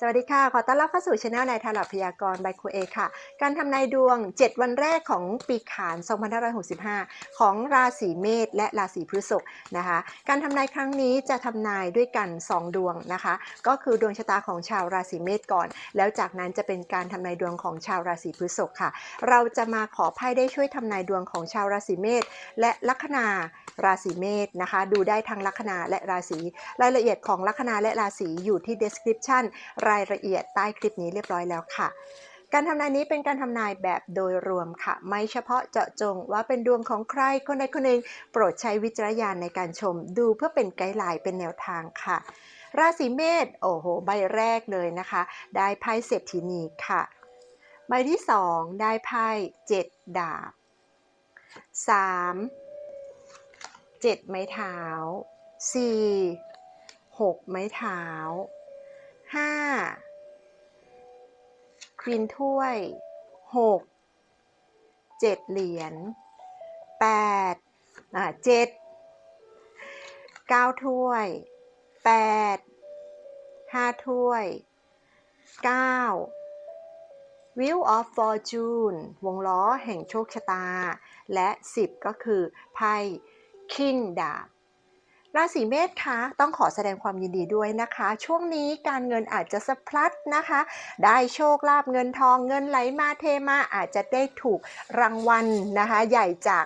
สวัสดีค่ะ ขอต้อนรับเข้าสู่ช anel นายทาลพยากรณ์บายครูเอค่ะ การทำนายดวง 7 วันแรกของปีขาน 2565 ของราศีเมษและราศีพฤษภนะคะ การทำนายครั้งนี้จะทำนายด้วยกัน 2 ดวงนะคะ ก็คือดวงชะตาของชาวราศีเมษก่อน แล้วจากนั้นจะเป็นการทำนายดวงของชาวราศีพฤษภค่ะ เราจะมาขอไพ่ได้ช่วยทำนายดวงของชาวราศีเมษและลัคนาราศีเมษนะคะ ดูได้ทั้งลัคนาและราศี รายละเอียดของลัคนาและราศีอยู่ที่ description รายละเอียดใต้คลิปนี้เรียบร้อยแล้วค่ะ การทำนายนี้เป็นการทำนายแบบโดยรวมค่ะ ไม่เฉพาะเจาะจงว่าเป็นดวงของใครคนใดคนหนึ่งโปรดใช้วิจารณญาณในการชมดูเพื่อเป็นไกด์ไลน์เป็นแนวทางค่ะ ราศีเมษโอ้โห ใบแรกเลยนะคะ ได้ไพ่เศรษฐีนีค่ะ ใบที่สองได้ไพ่เจ็ดดาบสามเจ็ดไม้เท้าสี่หกไม้เท้า ห้าควีนถ้วยหกเจ็ดเหรียญแปดอ่าเจ็ดเก้าถ้วยแปดห้าถ้วยเก้า Wheel of Fortune วงล้อแห่งโชคชะตา และ 10 ก็คือไพ่ King ดาบ ราศีเมษคะต้องขอแสดงความยินดีด้วยนะคะ ช่วงนี้การเงินอาจจะสะพลัดนะคะ ได้โชคลาภเงินทองเงินไหลมาเทมาอาจจะได้ถูกรางวัลนะคะ ใหญ่จาก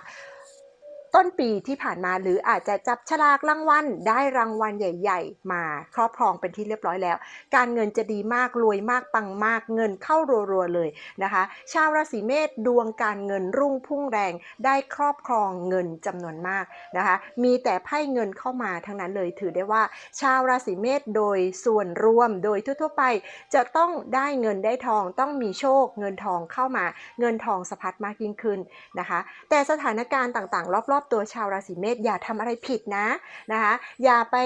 ต้นปีที่ผ่านมาหรืออาจจะจับฉลากรางวัลได้รางวัลใหญ่ ๆ มาครอบครองเป็นที่เรียบร้อยแล้ว การเงินจะดีมากรวยมากปังมากเงินเข้ารัวๆเลยนะคะ ชาวราศีเมษดวงการเงินรุ่งพุ่งแรงได้ครอบครองเงินจำนวนมากนะคะ มีแต่ไพ่เงินเข้ามาทั้งนั้นเลยถือได้ว่า ชาวราศีเมษโดยส่วนรวมโดยทั่วๆไป จะต้องได้เงินได้ทองต้องมีโชคเงินทองเข้ามา เงินทองสะพัดมากยิ่งขึ้นนะคะ แต่สถานการณ์ต่างๆ รอบๆตัวชาวราศีเมษอย่าทำอะไรผิดนะนะคะอย่าไป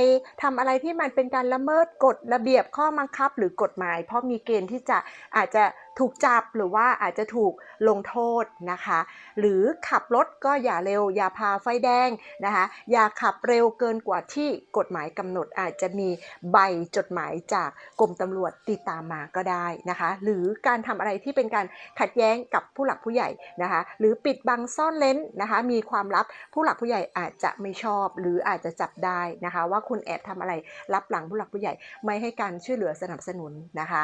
ทำอะไรที่มันเป็นการละเมิดกฎระเบียบข้อบังคับหรือกฎหมาย เพราะมีเกณฑ์ที่จะอาจจะ ถูกจับหรือว่าอาจจะถูกลงโทษนะคะ หรือขับรถก็อย่าเร็ว อย่าพาไฟแดงนะคะ อย่าขับเร็วเกินกว่าที่กฎหมายกำหนดอาจจะมีใบจดหมายจากกรมตำรวจติดตามมาก็ได้นะคะ หรือการทำอะไรที่เป็นการขัดแย้งกับผู้หลักผู้ใหญ่นะคะ หรือปิดบังซ่อนเล้นนะคะ มีความลับผู้หลักผู้ใหญ่อาจจะไม่ชอบ หรืออาจจะจับได้นะคะ ว่าคุณแอบทำอะไรรับหลังผู้หลักผู้ใหญ่ไม่ให้การช่วยเหลือสนับสนุนนะคะ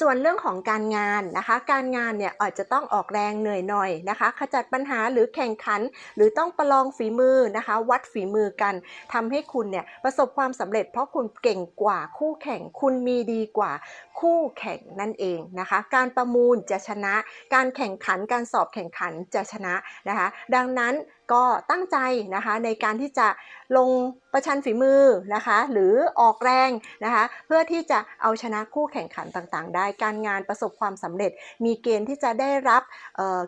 ส่วนเรื่องของการงานนะคะ การงานเนี่ยอาจจะต้องออกแรงเหนื่อยหน่อยนะคะ ขจัดปัญหาหรือแข่งขัน หรือต้องประลองฝีมือนะคะ วัดฝีมือกันทำให้คุณเนี่ยประสบความสำเร็จ เพราะคุณเก่งกว่าคู่แข่ง คุณมีดีกว่าคู่แข่งนั่นเองนะคะ การประมูลจะชนะ การแข่งขัน การสอบแข่งขันจะชนะนะคะ ดังนั้น ก็ตั้งใจนะคะในการที่จะลงประชันฝีมือนะคะ หรือออกแรงนะคะ เพื่อที่จะเอาชนะคู่แข่งขันต่างๆ ได้การงานประสบความสำเร็จ มีเกณฑ์ที่จะได้รับ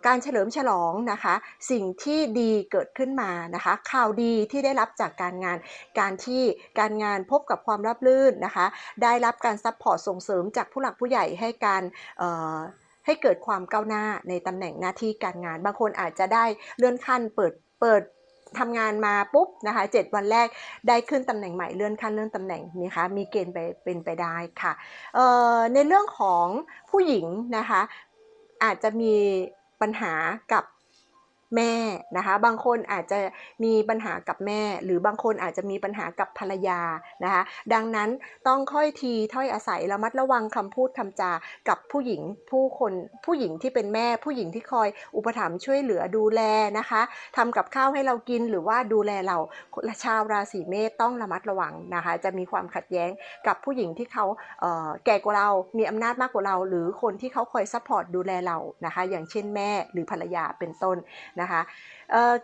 การเฉลิมฉลองนะคะ สิ่งที่ดีเกิดขึ้นมานะคะ ข่าวดีที่ได้รับจากการงาน การที่การงานพบกับความราบรื่นนะคะ ได้รับการซัพพอร์ตส่งเสริมจากผู้หลักผู้ใหญ่ให้การให้เกิดความก้าวหน้าในตำแหน่งหน้าที่การงาน บางคนอาจจะได้เลื่อนขั้นเปิด เปิดทำงานมาปุ๊บนะคะ7วันแรกได้ขึ้นตำแหน่งใหม่เลื่อนขั้นเลื่อนตำแหน่งนะคะมีเกณฑ์ไปเป็นไปได้ค่ะในเรื่องของผู้หญิงนะคะอาจจะมีปัญหากับ แม่นะคะ บางคนอาจจะมีปัญหากับแม่ หรือบางคนอาจจะมีปัญหากับภรรยานะคะ ดังนั้นต้องค่อยทีถ้อยอาศัยระมัดระวังคำพูดคำจากับผู้หญิงผู้คนผู้หญิงที่เป็นแม่ผู้หญิงที่คอยอุปถัมภ์ช่วยเหลือดูแลนะคะทำกับข้าวให้เรากินหรือว่าดูแลเราชาวราศีเมษต้องระมัดระวังนะคะ จะมีความขัดแย้งกับผู้หญิงที่เขาเแก่กว่าเรา มีอำนาจมากกว่าเรา หรือคนที่เขาคอยซัพพอร์ตดูแลเรานะคะ อย่างเช่นแม่หรือภรรยาเป็นต้นนะคะ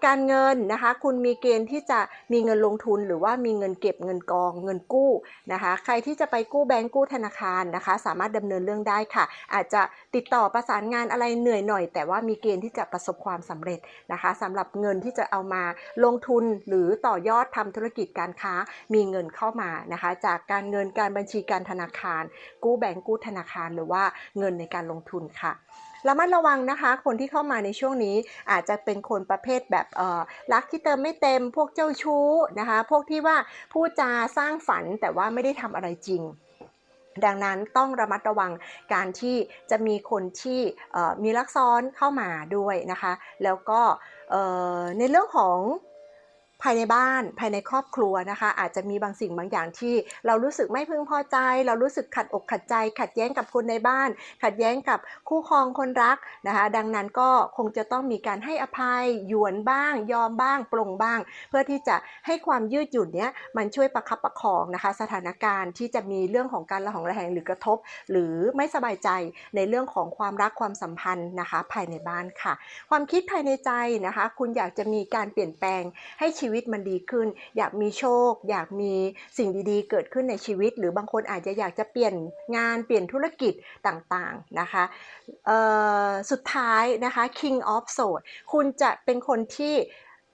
การเงินนะคะคุณมีเกณฑ์ที่จะมีเงินลงทุนหรือว่ามีเงินเก็บเงินกองเงินกู้นะคะใครที่จะไปกู้แบงก์กู้ธนาคารนะคะ สามารถดำเนินเรื่องได้ค่ะ อาจจะติดต่อประสานงานอะไรเหนื่อยหน่อย แต่ว่ามีเกณฑ์ที่จะประสบความสำเร็จนะคะสำหรับเงินที่จะเอามาลงทุนหรือต่อยอดทำธุรกิจการค้ามีเงินเข้ามานะคะ จากการเงินการบัญชีการธนาคาร กู้แบงก์กู้ธนาคารหรือว่าเงินในการลงทุนค่ะ ระมัดระวังนะคะ คนที่เข้ามาในช่วงนี้อาจจะเป็นคนประเภทแบบเออรักที่เติมไม่เต็ม พวกเจ้าชู้นะคะ พวกที่ว่าพูดจาสร้างฝันแต่ว่าไม่ได้ทำอะไรจริงดังนั้นต้องระมัดระวังการที่จะมีคนที่มีลักซ้อนเข้ามาด้วยนะคะ แล้วก็ในเรื่องของ ภายในบ้านภายในครอบครัวนะคะ อาจจะมีบางสิ่งบางอย่างที่ เรารู้สึกไม่พึงพอใจ เรารู้สึกขัดอกขัดใจ ขัดแย้งกับคนในบ้าน ขัดแย้งกับคู่ครองคนรักนะคะ ดังนั้นก็คงจะต้องมีการให้อภัยหยวนบ้าง ยอมบ้างปลงบ้าง เพื่อที่จะให้ความยืดหยุ่นเนี้ยมันช่วยประคับประคองนะคะ สถานการณ์ที่จะมีเรื่องของการระหองระแหงหรือกระทบ หรือไม่สบายใจในเรื่องของความรักความสัมพันธ์นะคะ ภายในบ้านค่ะ ความคิดภายในใจนะคะ คุณอยากจะมีการเปลี่ยนแปลงให้ชีีวิตมันดีขึ้น อยากมีโชค อยากมีสิ่งดีๆ เกิดขึ้นในชีวิต หรือบางคนอาจจะอยากจะเปลี่ยนงานเปลี่ยนธุรกิจต่างๆนะคะสุดท้ายนะคะ King of s w o r d คุณจะเป็นคนที่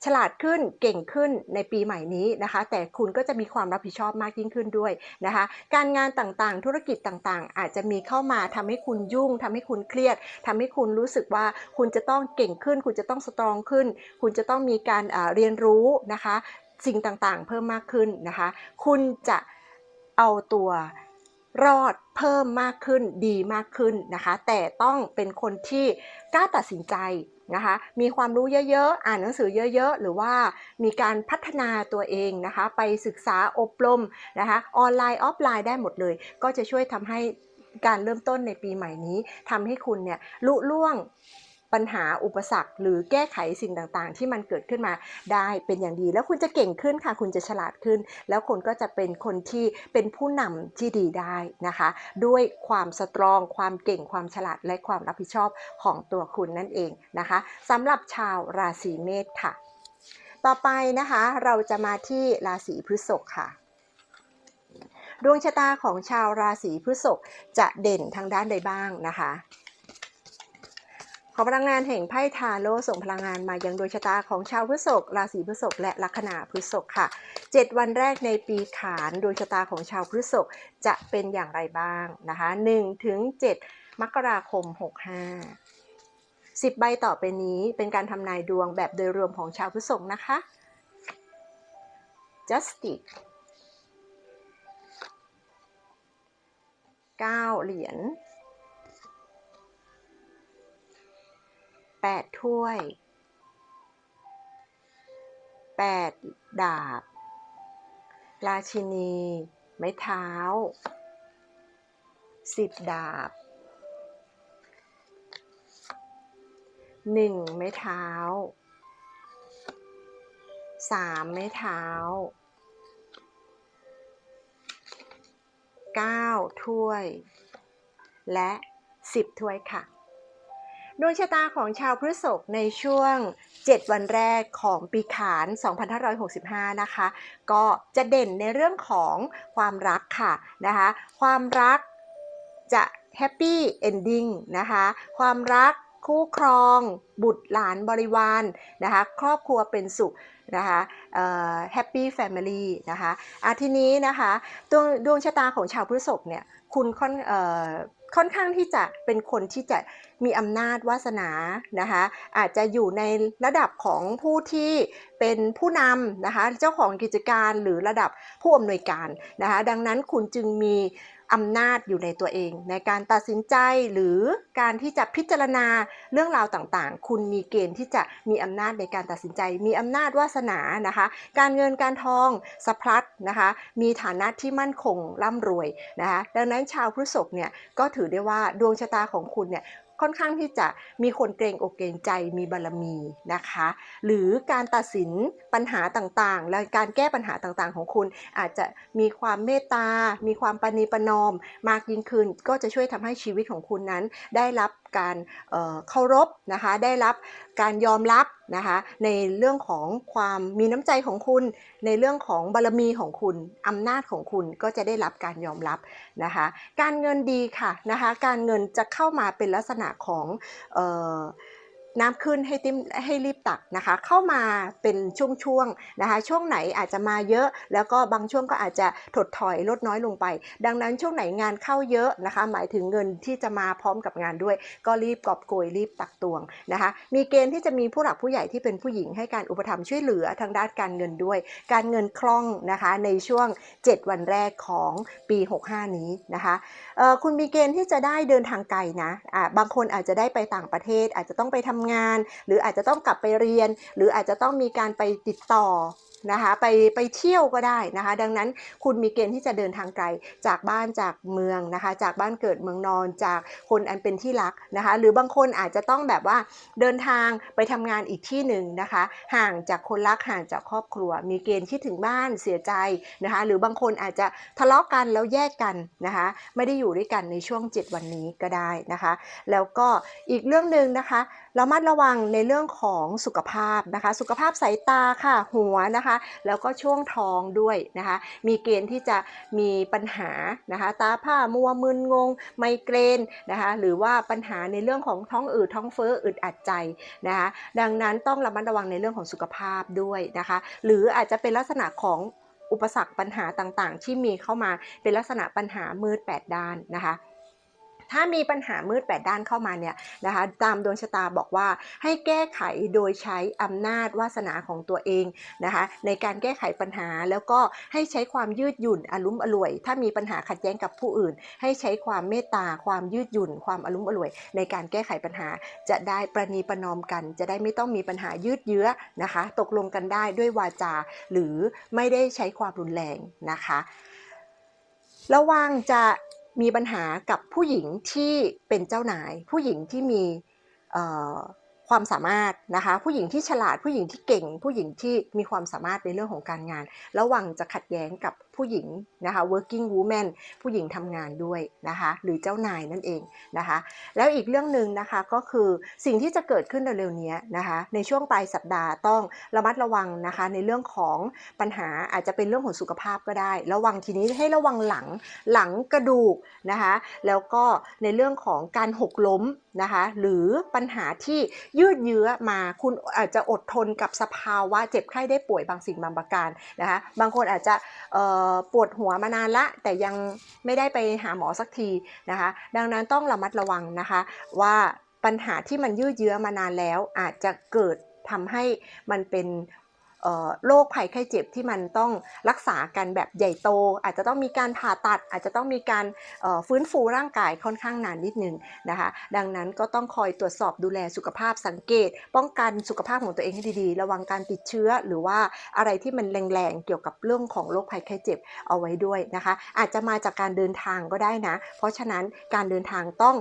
ฉลาดขึ้นเก่งขึ้นในปีใหม่นี้นะคะ แต่คุณก็จะมีความรับผิดชอบมากยิ่งขึ้นด้วยนะคะ การงานต่างๆ ธุรกิจต่างๆ อาจจะมีเข้ามาทำให้คุณยุ่งทำให้คุณเครียดทำให้คุณรู้สึกว่าคุณจะต้องเก่งขึ้น คุณจะต้องสตรองขึ้น คุณจะต้องมีการเรียนรู้นะคะ สิ่งต่างๆ เพิ่มมากขึ้นนะคะ คุณจะเอาตัว รอดเพิ่มมากขึ้นดีมากขึ้นนะคะ แต่ต้องเป็นคนที่กล้าตัดสินใจนะคะ มีความรู้เยอะๆ อ่านหนังสือเยอะๆ หรือว่ามีการพัฒนาตัวเองนะคะ ไปศึกษาอบรมนะคะ ออนไลน์ออฟไลน์ได้หมดเลย ก็จะช่วยทำให้การเริ่มต้นในปีใหม่นี้ทำให้คุณเนี่ยลุล่วง ปัญหาอุปสรรค หรือแก้ไขสิ่งต่างๆ ที่มันเกิดขึ้นมาได้เป็นอย่างดี แล้วคุณจะเก่งขึ้นค่ะ คุณจะฉลาดขึ้น แล้วคุณก็จะเป็นคนที่เป็นผู้นำที่ดีได้นะคะ ด้วยความสตรอง ความเก่งความฉลาดและความรับผิดชอบของตัวคุณนั่นเองนะคะสำหรับชาวราศีเมษค่ะ ต่อไปนะคะเราจะมาที่ราศีพฤษภค่ะดวงชะตาของชาวราศีพฤษภจะเด่นทางด้านใดบ้างนะคะ ขอพลังงานแห่งไพ่ทาโร่ส่งพลังงานมายังดวงชะตาของชาวพฤษภราศีพฤษภและลัคนาพฤษภค่ะ 7 วันแรกในปีขานดวงชะตาของชาวพฤษภจะเป็นอย่างไรบ้างนะคะ1ถึง7มกราคม 65 10 ใบต่อไปนี้เป็นการทำนายดวงแบบโดยรวมของชาวพฤษภนะคะ Justice 9เหรียญ 8 ถ้วย 8 ดาบ ราชินี ไม้เท้า 10 ดาบ 1 ไม้เท้า 3 ไม้เท้า 9 ถ้วย และ 10 ถ้วยค่ะ ดวงชะตาของชาวพฤษภในช่วง 7 วันแรกของปีขาน 2565 นะคะ ก็จะเด่นในเรื่องของความรักค่ะนะคะ ความรักจะแฮปปี้เอนดิ้งนะคะ ความรักคู่ครอง บุตรหลานบริวารนะคะ ครอบครัวเป็นสุขนะคะแฮปปี้แฟมิลี่นะคะอะทีนี้นะคะดวงดวงชะตาของชาวพฤษภเนี่ยคุณค่อนเอ่อ ค่อนข้างที่จะเป็นคนที่จะมีอำนาจวาสนานะคะ อาจจะอยู่ในระดับของผู้ที่เป็นผู้นำนะคะ เจ้าของกิจการหรือระดับผู้อำนวยการนะคะ ดังนั้นคุณจึงมี อำนาจอยู่ในตัวเอง ในการตัดสินใจหรือการที่จะพิจารณาเรื่องราวต่างๆ คุณมีเกณฑ์ที่จะมีอำนาจในการตัดสินใจ มีอำนาจวาสนานะคะ การเงินการทองสะพัดนะคะ มีฐานะที่มั่นคงร่ำรวยนะคะ ดังนั้นชาวพฤษภเนี่ยก็ถือได้ว่าดวงชะตาของคุณเนี่ย ค่อนข้างที่จะมีคนเกรงอกเกรงใจมีบารมีนะคะ หรือการตัดสินปัญหาต่างๆ และการแก้ปัญหาต่างๆ ของคุณ อาจจะมีความเมตตา มีความปณีประนอม มากยิ่งขึ้น ก็จะช่วยทำให้ชีวิตของคุณนั้น ได้รับการเเคารพนะคะ ได้รับการยอมรับ นะคะในเรื่องของความมีน้ำใจของคุณ ในเรื่องของบารมีของคุณอำนาจของคุณก็จะได้รับการยอมรับนะคะการเงินดีค่ะนะคะการเงินจะเข้ามาเป็นลักษณะของเออ น้ำขึ้นให้ติ้มให้รีบตักนะคะ เข้ามาเป็นช่วงๆนะคะ ช่วงไหนอาจจะมาเยอะ แล้วก็บางช่วงก็อาจจะถดถอยลดน้อยลงไป ดังนั้นช่วงไหนงานเข้าเยอะนะคะ หมายถึงเงินที่จะมาพร้อมกับงานด้วย ก็รีบกอบโกยรีบตักตวงนะคะ มีเกณฑ์ที่จะมีผู้หลักผู้ใหญ่ที่เป็นผู้หญิงให้การอุปถัมภ์ช่วยเหลือทางด้านการเงินด้วย การเงินคล่องนะคะในช่วง 7 วันแรกของปี 65 นี้นะคะคุณมีเกณฑ์ที่จะได้เดินทางไกลนะอ่าบางคนอาจจะได้ไปต่างประเทศอาจจะต้องไปทำงาน หรืออาจจะต้องกลับไปเรียน หรืออาจจะต้องมีการไปติดต่อนะคะไปไปเที่ยวก็ได้นะคะ ดังนั้นคุณมีเกณฑ์ที่จะเดินทางไกลจากบ้านจากเมืองนะคะ จากบ้านเกิดเมืองนอนจากคนอันเป็นที่รักนะคะ หรือบางคนอาจจะต้องแบบว่าเดินทางไปทำงานอีกที่หนึ่งนะคะ ห่างจากคนรักห่างจากครอบครัว มีเกณฑ์คิดถึงบ้านเสียใจนะคะ หรือบางคนอาจจะทะเลาะกันแล้วแยกกันนะคะ ไม่ได้อยู่ด้วยกันในช่วง 7 วันนี้ก็ได้นะคะ แล้วก็อีกเรื่องหนึ่งนะคะ รามัดระวังในเรื่องของสุขภาพนะคะ สุขภาพสายตาค่ะ หัวนะคะ แล้วก็ช่วงท้องด้วยนะคะ มีเกณฑ์ที่จะมีปัญหานะคะ ตาผ้ามัวมึนงง ไมเกรนนะคะ หรือว่าปัญหาในเรื่องของท้องอืดท้องเฟ้ออึดอัดใจนะคะ ดังนั้นต้องระมัดระวังในเรื่องของสุขภาพด้วยนะคะ หรืออาจจะเป็นลักษณะของอุปสรรคปัญหาต่างๆ ที่มีเข้ามาเป็นลักษณะปัญหามืด8ด้านนะคะ ถ้ามีปัญหามืด8ด้านเข้ามาเนี่ยนะคะตามดวงชะตาบอกว่าให้แก้ไขโดยใช้อำนาจวาสนาของตัวเองนะคะในการแก้ไขปัญหาแล้วก็ให้ใช้ความยืดหยุ่นอารมณ์อร่วย ถ้ามีปัญหาขัดแย้งกับผู้อื่น ให้ใช้ความเมตตาความยืดหยุ่น ความอารมณ์อร่วย ในการแก้ไขปัญหา จะได้ประนีประนอมกัน จะได้ไม่ต้องมีปัญหายืดเยื้อนะคะ ตกลงกันได้ด้วยวาจา หรือไม่ได้ใช้ความรุนแรงนะคะ ระวังจะ มีปัญหากับผู้หญิงที่เป็นเจ้านาย ผู้หญิงที่มีความสามารถนะคะผู้หญิงที่ฉลาดผู้หญิงที่เก่ง ผู้หญิงที่มีความสามารถในเรื่องของการงาน ระวังจะขัดแย้งกับผู้หญิงนะคะ working woman ผู้หญิงทำงานด้วยนะคะ หรือเจ้านายนั่นเองนะคะ แล้วอีกเรื่องหนึ่งนะคะก็คือสิ่งที่จะเกิดขึ้นเร็วๆนี้นะคะ ในช่วงปลายสัปดาห์ต้องระมัดระวังนะคะ ในเรื่องของปัญหาอาจจะเป็นเรื่องของสุขภาพก็ได้ ระวังทีนี้ให้ระวังหลังหลังกระดูกนะคะ แล้วก็ในเรื่องของการหกล้มนะคะหรือปัญหาที่ยืดเยื้อมาคุณอาจจะอดทนกับสภาวะเจ็บไข้ได้ป่วยบางสิ่งบางประการนะคะบางคนอาจจะเอ่อปวดหัวมานานละ แต่ยังไม่ได้ไปหาหมอสักทีนะคะ ดังนั้นต้องระมัดระวังนะคะ ว่าปัญหาที่มันยืดเยื้อมานานแล้วอาจจะเกิดทำให้มันเป็น โรคภัยไข้เจ็บที่มันต้องรักษากันแบบใหญ่โต อาจจะต้องมีการผ่าตัด อาจจะต้องมีการฟื้นฟูร่างกายค่อนข้างนานนิดนึงนะคะ ดังนั้นก็ต้องคอยตรวจสอบดูแลสุขภาพสังเกต ป้องกันสุขภาพของตัวเองให้ดีๆ ระวังการติดเชื้อหรือว่าอะไรที่มันแรงๆเกี่ยวกับเรื่องของโรคภัยไข้เจ็บเอาไว้ด้วยนะคะ อาจจะมาจากการเดินทางก็ได้นะ เพราะฉะนั้นการเดินทางต้อง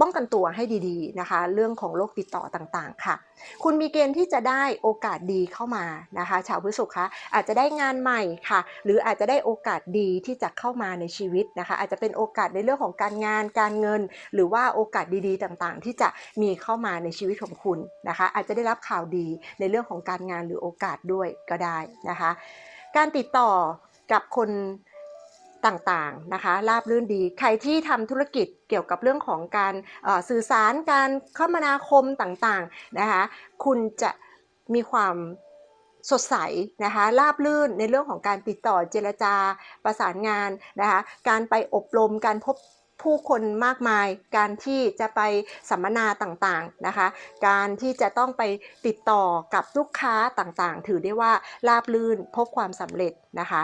ป้องกันตัวให้ดีๆนะคะ เรื่องของโรคติดต่อต่างๆค่ะ คุณมีเกณฑ์ที่จะได้โอกาสดีเข้ามานะคะ ชาวพฤษภคะอาจจะได้งานใหม่ค่ะ หรืออาจจะได้โอกาสดีที่จะเข้ามาในชีวิตนะคะ อาจจะเป็นโอกาสในเรื่องของการงานการเงิน หรือว่าโอกาสดีๆต่างๆ ที่จะมีเข้ามาในชีวิตของคุณนะคะ อาจจะได้รับข่าวดีในเรื่องของการงานหรือโอกาสด้วยก็ได้นะคะ การติดต่อกับคน ต่างๆนะคะราบรื่นดี ใครที่ทำธุรกิจเกี่ยวกับเรื่องของการสื่อสารการคมนาคมต่างๆนะคะคุณจะมีความสดใสนะคะราบรื่นในเรื่องของการติดต่อเจรจาประสานงานนะคะการไปอบรมการพบผู้คนมากมาย การที่จะไปสัมมนาต่างๆนะคะ การที่จะต้องไปติดต่อกับลูกค้าต่างๆ ถือได้ว่าราบรื่นพบความสำเร็จนะคะ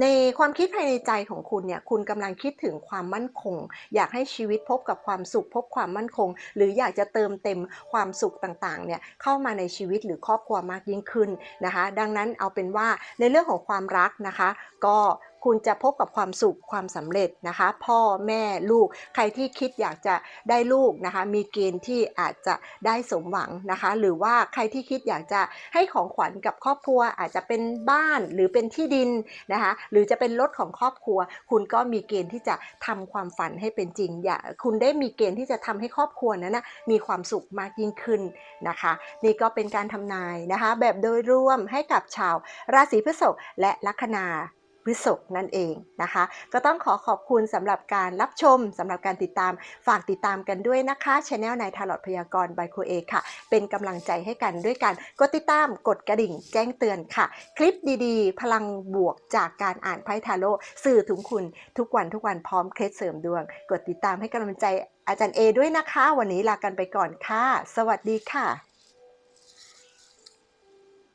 ในความคิดภายในใจของคุณเนี่ยคุณกำลังคิดถึงความมั่นคง อยากให้ชีวิตพบกับความสุข พบความมั่นคง หรืออยากจะเติมเต็มความสุขต่างๆเนี่ยเข้ามาในชีวิตหรือครอบครัวมากยิ่งขึ้นนะคะ ดังนั้นเอาเป็นว่าในเรื่องของความรักนะคะ ก็ คุณจะพบกับความสุขความสำเร็จนะคะ พ่อแม่ลูก ใครที่คิดอยากจะได้ลูกนะคะ มีเกณฑ์ที่อาจจะได้สมหวังนะคะ หรือว่าใครที่คิดอยากจะให้ของขวัญกับครอบครัว อาจจะเป็นบ้านหรือเป็นที่ดินนะคะ หรือจะเป็นรถของครอบครัว คุณก็มีเกณฑ์ที่จะทำความฝันให้เป็นจริงอย่าคุณได้มีเกณฑ์ที่จะทำให้ครอบครัวนั้นนะมีความสุขมากยิ่งขึ้นนะคะ นี่ก็เป็นการทำนายนะคะ แบบโดยรวมให้กับชาวราศีพฤษภและลัคนา พฤษภนั่นเองนะคะ ก็ต้องขอขอบคุณสำหรับการรับชมสำหรับการติดตามฝากติดตามกันด้วยนะคะช anel นายทารอดพยากรณ์บายคเอค่ะ เป็นกำลังใจให้กันด้วยการกดติดตามกดกระดิ่งแจ้งเตือนค่ะ คลิปดีๆ พลังบวกจากการอ่านไพ่ทาโร่สื่อถึงคุณทุกวันทุกวันพร้อมเคล็ดเสริมดวง กดติดตามให้กำลังใจอาจารย์เอด้วยนะคะ วันนี้ลากันไปก่อนค่ะ สวัสดีค่ะ